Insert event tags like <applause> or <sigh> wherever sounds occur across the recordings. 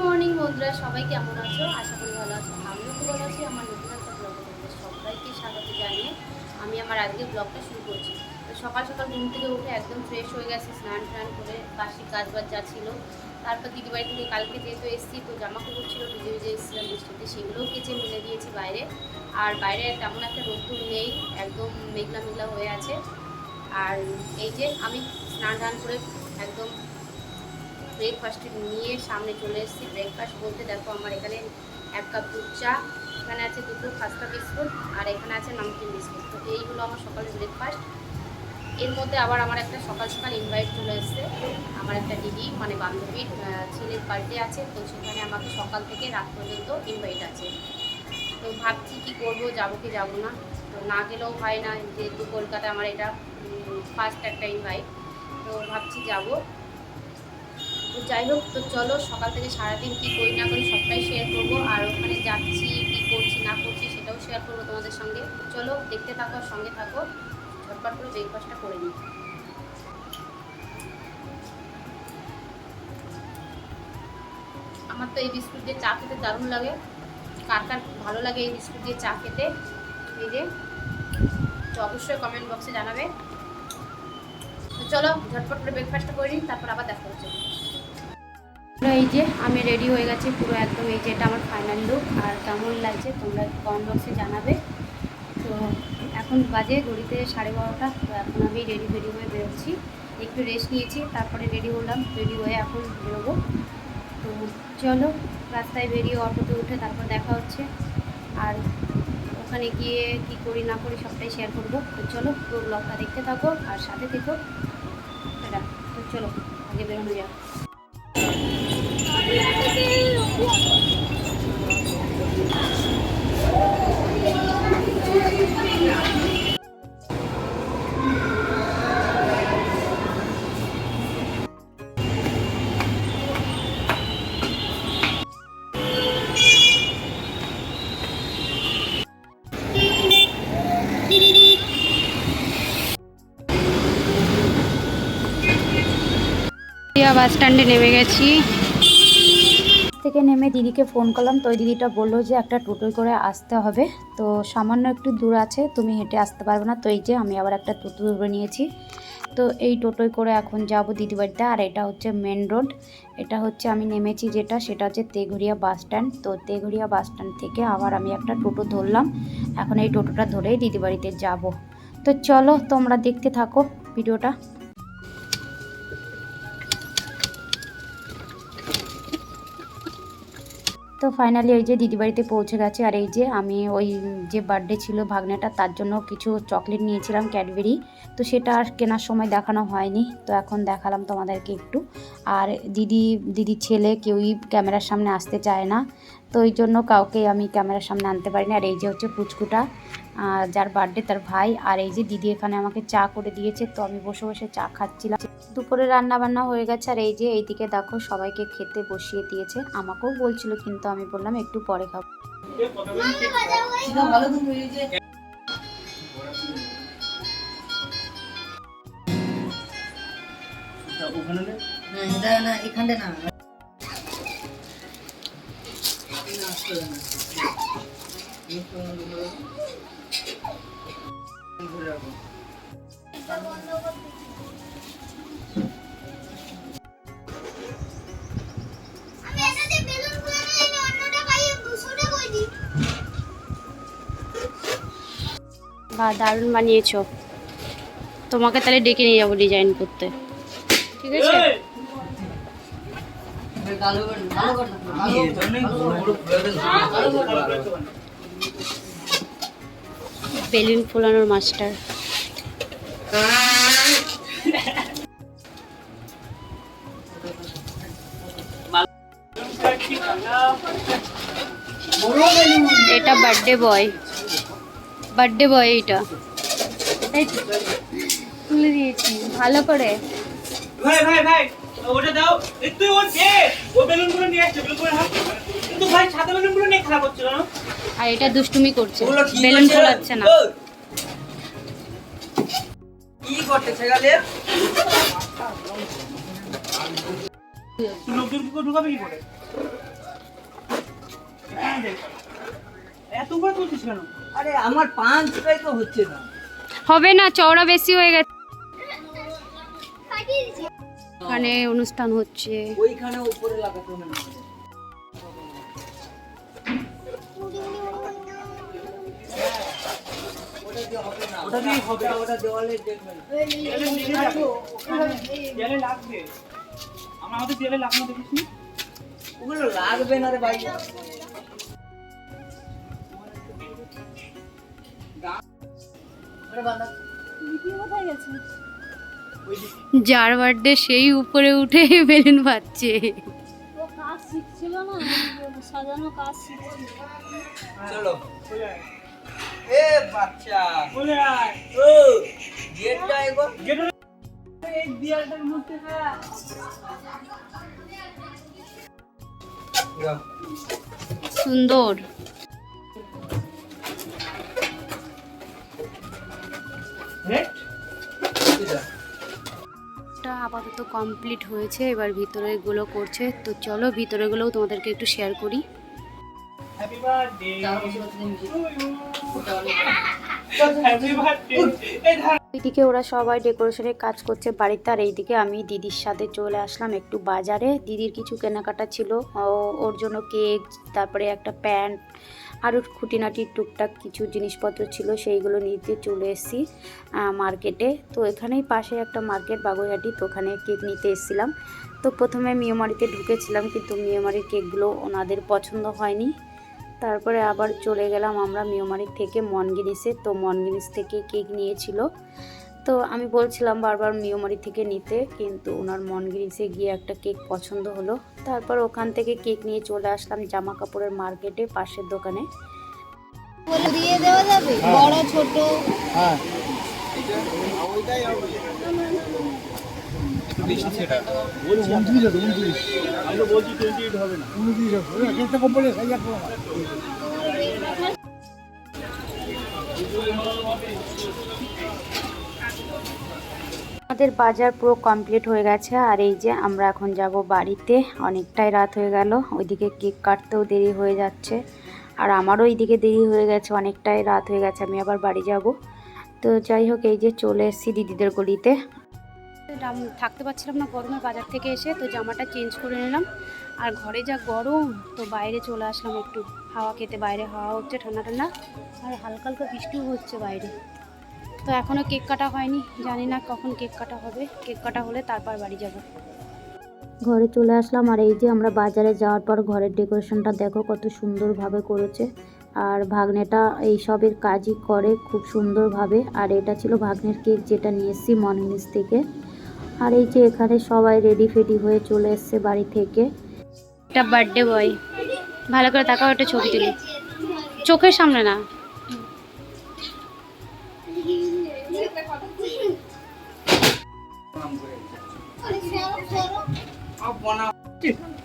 Morning বন্ধুরা, সবাই কেমন আছো? আশা করি ভালো আছো। আমিও খুব ভালো আছি। আমার নতুন একটা ব্লগে সবাইকে স্বাগত জানিয়ে আমি আমার আজকে ব্লগটা শুরু করছি। তো সকাল সকাল ঘুম থেকে উঠে একদম ফ্রেশ হয়ে গেছে, স্নান টান করে বাসি কাজ বাজ যা ছিল। তারপর দিদিবাড়ি থেকে কালকে যেহেতু এসেছি, তো জামা কাপড় ছিল, ভিজে ভিজে এসেছিলাম বৃষ্টিতে, সেগুলোও কেচে মেলে দিয়েছি বাইরে। আর বাইরে তেমন একটা রোদ্দুর নেই, একদম মেঘলা মেঘলা হয়ে আছে। আর এই যে আমি স্নান টান করে একদম ব্রেকফাস্ট নিয়ে সামনে চলে এসেছি। ব্রেকফাস্ট বলতে দেখো আমার এখানে এক কাপ দুধ চা, এখানে আছে দুটো খাস্তা বিস্কুট আর এখানে আছে নামকিন বিস্কুট তো এইগুলো আমার সকালের ব্রেকফাস্ট এর মধ্যে আবার আমার একটা সকাল সকাল ইনভাইট চলে এসেছে। আমার একটা দিদি মানে বান্ধবীর ছেলের বার্থডে আছে, তো সেখানে আমাকে সকাল থেকে রাত পর্যন্ত ইনভাইট আছে। তো ভাবছি কি করব, যাব কি যাব না? তো না গেলেও হয় না, যেহেতু কলকাতায় আমার এটা ফার্স্ট একটা ইনভাইট তো ভাবছি যাব। তো যাই হোক, তো চলো সকাল থেকে সারাদিন কী করি না করি সবটাই শেয়ার করব। আর ওখানে যাচ্ছি, কী করছি, না করছি সেটাও শেয়ার করব তোমাদের সঙ্গে। চলো দেখতে থাকো সঙ্গে থাকো। ঝটপট করে ব্রেকফাস্টটা করে নিই। আমার তো এই বিস্কুট দিয়ে চা খেতে দারুণ লাগে। কার কার ভালো লাগে এই বিস্কুট দিয়ে চা খেতে? এই যে, তো অবশ্যই কমেন্ট বক্সে জানাবে। তো চলো ঝটপট করে ব্রেকফাস্টটা করে নিই, তারপর আবার দেখা হচ্ছে। এই যে আমি রেডি হয়ে গেছি পুরো একদম, এই যে এটা আমার ফাইনাল লুক আর কেমন লাগছে তোমরা কমেন্ট বক্সে জানাবে। তো এখন বাজে ঘড়িতে সাড়ে বারোটা, তো এখন আমি রেডি রেডি হয়ে বেরোচ্ছি। একটু রেস্ট নিয়েছি, তারপরে রেডি হলাম রেডি হয়ে এখন বেরোবো। তো চলো, রাস্তায় বেরিয়ে অটোতে উঠে তারপর দেখা হচ্ছে। আর ওখানে গিয়ে কি করি, না করি সবটাই শেয়ার করব। তো চলো, পুরো ব্লগটা দেখতে থাকো, আর সাথে থেকো। এটা তো চলো, আগে বেরোনো যাক। বাস স্ট্যান্ডে নেমে গেছি। থেকে নেমে দিদিকে ফোন করলাম, তো দিদিটা বলল যে একটা টোটোয় করে আসতে হবে। তো সামান্য একটু দূর আছে, তুমি হেঁটে আসতে পারবে না। তো এই যে আমি আবার একটা টোটো ধরে নিয়েছি। তো এই টোটোয় করে এখন যাব দিদি বাড়িতে আর এটা হচ্ছে মেন রোড এটা হচ্ছে আমি নেমেছি যেটা, সেটা হচ্ছে তেঘরিয়া বাস স্ট্যান্ড। তো তেঘরিয়া বাস স্ট্যান্ড থেকে আবার আমি একটা টোটো ধরলাম। এখন এই টোটোটা ধরেই দিদি বাড়িতে যাব। তো চলো তোমরা দেখতে থাকো ভিডিওটা। তো ফাইনালি এই যে দিদিবাড়িতে পৌঁছে গেছে আর এই যে আমি ওই যে বার্থডে ছিল ভাগ্নেটা তার জন্য কিছু চকলেট নিয়েছিলাম ক্যাডবেরি তো সেটা আর কেনার সময় দেখানো হয়নি। তো এখন দেখালাম তোমাদেরকে একটু। আর দিদি দিদি ছেলে কেউই ক্যামেরার সামনে আসতে চায় না। তো ওই জন্য কাউকে আমি ক্যামেরার সামনে আনতে পারিনি। আর এই যে হচ্ছে পুচকুটা যার বার্থডে তার ভাই, আর এই যে দিদি এখানে আমাকে চা করে দিয়েছে। তো আমি বসে বসে চা খাচ্ছিলাম। দুপুরে রান্না বান্না হয়ে গেছে। আর এই যে এইদিকে দেখো, সবাইকে খেতে বসিয়ে দিয়েছে। আমাকেও বলছিল, কিন্তু আমি বললাম, একটু পরে খাব। না এটা না এখানে না। বা দারুণ বানিয়েছো। তোমাকে তাহলে ডেকে নিয়ে যাব ডিজাইন করতে। ঠিক আছে? বেলুন ফোলানোর মাস্টার। এটা বার্থডে বয় বার্থডে বয় এটা তুলে দিয়েছি, ভালো করে। ভাই ভাই ভাই। ওটা দাও। তুই ওর দে ও বেলুনগুলো নিয়ে আসছে বেলুন হাত কিন্তু ভাই সাদা বেলুনগুলো নিয়ে খারাপ হচ্ছিল না আর এটা দুষ্টুমি করছে। বেলুন ফোলাচ্ছে না। কি করতেছে গালে লোকজন কি ঢুকাবে কি করে? হ্যাঁ, এত বড় তুলছিস কেন? আরে আমার পাঁচটাই তো হচ্ছে না। হবে না চওড়া বেশি হয়ে গেছে। এখানে অনুষ্ঠান হচ্ছে। ওইখানে উপরে লাগাতে হবে না ওটা দিয়ে হবে ওটা দেওয়ালে লাগবে আমরা আমাদের দেয়ালে লাগানো দেখিস নি? ওগুলো লাগবে না রে ভাই। আরে বাবা যার বার্থডে সেই উপরে উঠে <laughs> বেলুন পাচ্ছে ও এটা আপাতত কমপ্লিট হয়েছে এবার ভিতরে গুলো করছে। তো চলো ভিতরে গুলোও তোমাদেরকে একটু শেয়ার করি। হ্যাপি বার্থডে চার বছর হচ্ছে মিশে ওটা অনেক হ্যাপি বার্থডে এই ধর ওইদিকে ওরা সবাই ডেকোরেশনের কাজ করছে বাড়িতে আর এইদিকে আমি দিদির সাথে চলে আসলাম একটু বাজারে। দিদির কিছু কেনাকাটা ছিল ওর জন্য কেক তারপরে একটা প্যান্ট আরও খুঁটিনাটি টুকটাক কিছু জিনিসপত্র ছিল, সেইগুলো নিতে চলে এসেছি মার্কেটে। তো এখানেই পাশে একটা মার্কেট বাগুইহাটি, তো ওখানে কেক নিতে এসেছিলাম। তো প্রথমে মিয়মারিতে ঢুকেছিলাম, কিন্তু মিয়মারির কেকগুলো ওনাদের পছন্দ হয়নি। তারপরে আবার চলে গেলাম আমরা মিয়মারির থেকে মনগিরিসে তো মনগিরিস থেকে কেক নিয়েছিল। তো আমি বলছিলাম বারবার মিয়মারি থেকে নিতে কিন্তু ওনার মনগিরিসে গিয়ে একটা কেক পছন্দ হলো। তারপর ওখান থেকে কেক নিয়ে চলে আসলাম জামা কাপড়ের মার্কেটে পাশের দোকানে। বলে দিয়ে দেওয়া যাবে? বড় ছোট? আমাদের বাজার পুরো কমপ্লিট হয়ে গেছে। আর এই যে আমরা এখন যাব বাড়িতে। অনেকটাই রাত হয়ে গেল। ওইদিকে কেক কাটতেও দেরি হয়ে যাচ্ছে। আর আমারও এইদিকে দেরি হয়ে গেছে। অনেকটাই রাত হয়ে গেছে। আমি আবার বাড়ি যাব। তো যাই হোক, এই যে চলে এসেছি দিদিদের গলিতে। থাকতে পারছিলাম না গরমে বাজার থেকে এসে। তো জামাটা চেঞ্জ করে নিলাম। আর ঘরে যা গরম, তো বাইরে চলে আসলাম একটু। হাওয়া খেতে বাইরে হাওয়া হচ্ছে, ঠান্ডা ঠান্ডা। আর হালকা হালকা বৃষ্টিও হচ্ছে বাইরে। তো এখনও কেক কাটা হয়নি জানি না কখন কেক কাটা হবে। কেক কাটা হলে তারপর বাড়ি যাব। ঘরে চলে আসলাম আর এই যে আমরা বাজারে যাওয়ার পর ঘরের ডেকোরেশনটা দেখো কত সুন্দরভাবে করেছে। আর ভাগ্নেটা এই সবের কাজই করে খুব সুন্দরভাবে আর এটা ছিল ভাগ্নের কেক যেটা নিয়ে এসেছি মর্নিংস থেকে। আর এই যে এখানে সবাই রেডি ফেডি হয়ে চলে এসছে বাড়ি থেকে। একটা বার্থডে বয় ভালো করে তাকাও একটা ছবি তুলি। চোখের সামনে না।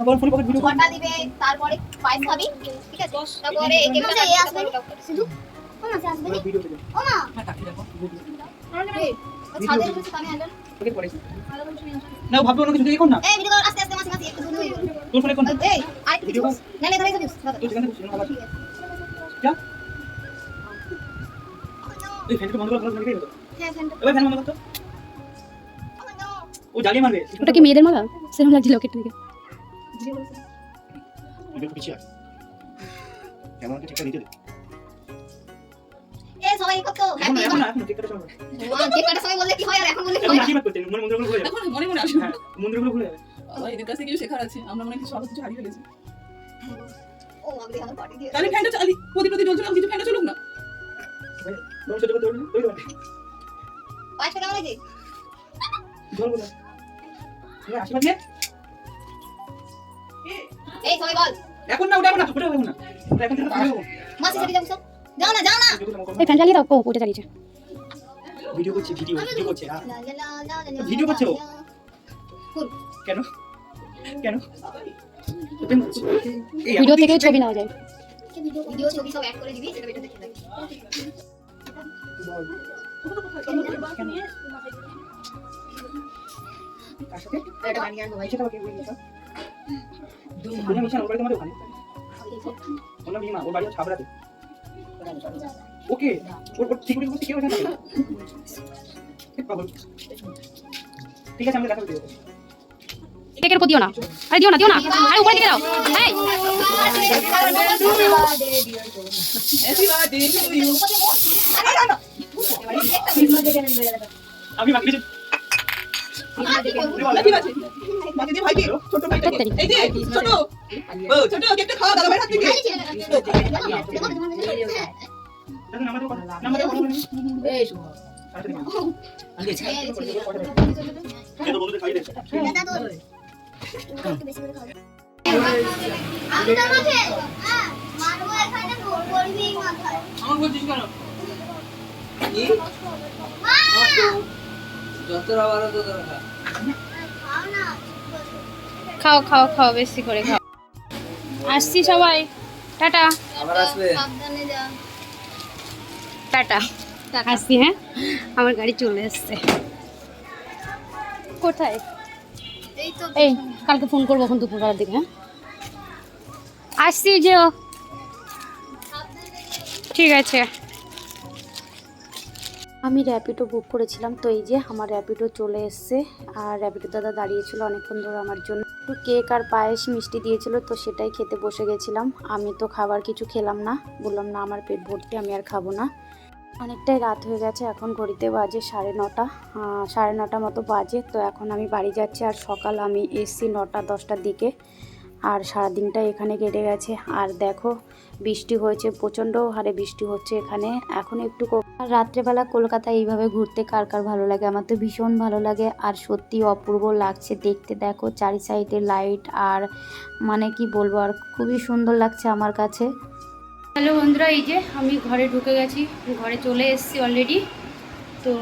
আবার ফোনে পকেট ভিডিও ছটা দিবে তারপরে পায়েস খাবি ঠিক আছে? তারপরে একে বলছে এ আসবে। শুধু? ও মা আসবে নি? ভিডিও করে ও মা হ্যাঁ কাকি দেখো। ছাদের উপরে কানে আনবেন পকেট পড়েছে করে। না ভাববে অন্য কিছু দেখুন না। এই ভিডিও আস্তে আস্তে মাসি মাসি একটু দূর হয়ে তোর ফোনে কোন এই আর কিছু না না ধরে দিস তুই সেখানে বসে না যা। এই ফ্যানটা বন্ধ করে ফেলে দিই হ্যাঁ ফ্যানটা। এবার ফ্যান বন্ধ কর তো। ও জ্বালিয়ে মারবে। ওটা কি মেয়েদের মালা? সেরকম লাগছিল কেটে থেকে ভিডিও পিছিয়ে ক্যামেরাটা ঠিকঠাক নিতে দে। সবাই কত হ্যাপি। এখন এখন ঠিক আছে চলো ওয়ান যে কাটা সবাই বললে কি হয় আর এখন বললে কি হয়? কি করতে? মনে মন্দিরগুলো ভুলে যাবে। মনে মনে আসে হ্যাঁ মন্দিরগুলো ভুলে যাবে। এদের কাছে কিছু শেখার আছে। আমরা মনে কিছু সব কিছু হারিয়ে ফেলেছি। ও আগে আমার পার্টি দিয়ে তাহলে ফ্যানটা চালি। প্রতি প্রতি জ্বলছিল কিছু ফ্যানটা চলুক না। করতে পারবি এই সবাই বল। এখন না ওটা না ওটা না। এখন থেকে পাবো মাসি সাথে যাব যাও না যাও না। এই ফ্যান চালিয়ে দাও। ও ওটা চালিয়েছে। ভিডিও করছি ভিডিও ভিডিও করছে না লা লা লা লা লা লা ভিডিও করছ? কেন? কেন? ভিডিও থেকে ছবি নেওয়া যায়। ভিডিও ছবি সব অ্যাড করে দিবি? সেটা বেটা দেখে নেবে এটা বানিয়ে আনব ভাই সেটা মিশন ওপরে তোমাদের ওখানে? ওর নাম ওর বাড়ি হচ্ছে হাবড়াতে। ওকে ওর ওর সিকিউরিটি বলতে কেউ এখানে ঠিক আছে আমি দেখা করতে কেকের উপর দিও না। আরে দিও না দিও না। আরে উপরে দিকে দাও। এই. আমি বাকি আমি ভোর মাথায় আমার বলছিস কেন! যতটা বড় ততটা খাও। খাও খাও বেশি করে খাও। আসছি সবাই। টাটা। আবার আসবে। টাটা। আসছি হ্যাঁ? আমার গাড়ি চলে এসছে কোথায়? এই এই কালকে ফোন করব এখন দুপুরবেলার দিকে হ্যাঁ? আসছি যে ও। ঠিক আছে। আমি র্যাপিডো বুক করেছিলাম। তো এই যে আমার র্যাপিডো চলে এসছে। আর র্যাপিডো দাদা দাঁড়িয়েছিল অনেকক্ষণ ধরে আমার জন্য। একটু কেক আর পায়েস মিষ্টি দিয়েছিল, তো সেটাই খেতে বসে গেছিলাম। আমি তো খাবার কিছু খেলাম না। বললাম, না, আমার পেট ভর্তি, আমি আর খাব না। অনেকটাই রাত হয়ে গেছে, এখন ঘড়িতে বাজে সাড়ে নটা। সাড়ে নটা মতো বাজে। তো এখন আমি বাড়ি যাচ্ছি, আর সকাল আমি এসছি নটা, দশটার দিকে। আর সারাদিনটা এখানে কেটে গেছে। আর দেখো, বৃষ্টি হয়েছে, প্রচণ্ড হারে বৃষ্টি হচ্ছে এখানে। এখন একটু আর রাত্রেবেলা কলকাতায় এইভাবে ঘুরতে কার কার ভালো লাগে? আমার তো ভীষণ ভালো লাগে। আর সত্যি অপূর্ব লাগছে দেখতে। দেখো চারি সাইডে লাইট আর মানে কি বলব, আর খুবই সুন্দর লাগছে আমার কাছে। হ্যালো বন্ধুরা, এই যে আমি ঘরে ঢুকে গেছি। ঘরে চলে এসেছি অলরেডি তো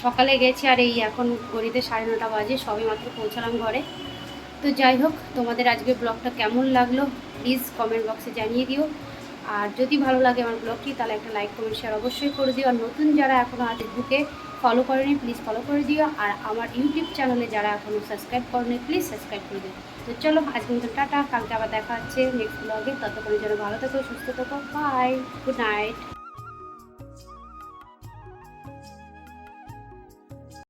সকালে গেছি আর এই এখন ঘড়িতে সাড়ে নটা বাজে, সবে মাত্র পৌঁছালাম ঘরে। তো যাই হোক, তোমাদের আজকে ব্লগটা কেমন লাগল প্লিজ কমেন্ট বক্সে জানিয়ে দিও। আর যদি ভালো লাগে আমার ব্লগটি, তাহলে একটা লাইক কমেন্ট শেয়ার অবশ্যই করে দিও। আর নতুন যারা এখনও আজ ঢুকে ফলো করেনি প্লিজ ফলো করে দিও। আর আমার ইউটিউব চ্যানেলে যারা এখনও সাবস্ক্রাইব করেনি প্লিজ সাবস্ক্রাইব করে দিও। তো চলো, আজকে মতো টাটা। কালকে আবার দেখা হচ্ছে নেক্সট ব্লগে ততক্ষণের জন্য ভালো থেকো, সুস্থ থেকো। Bye good night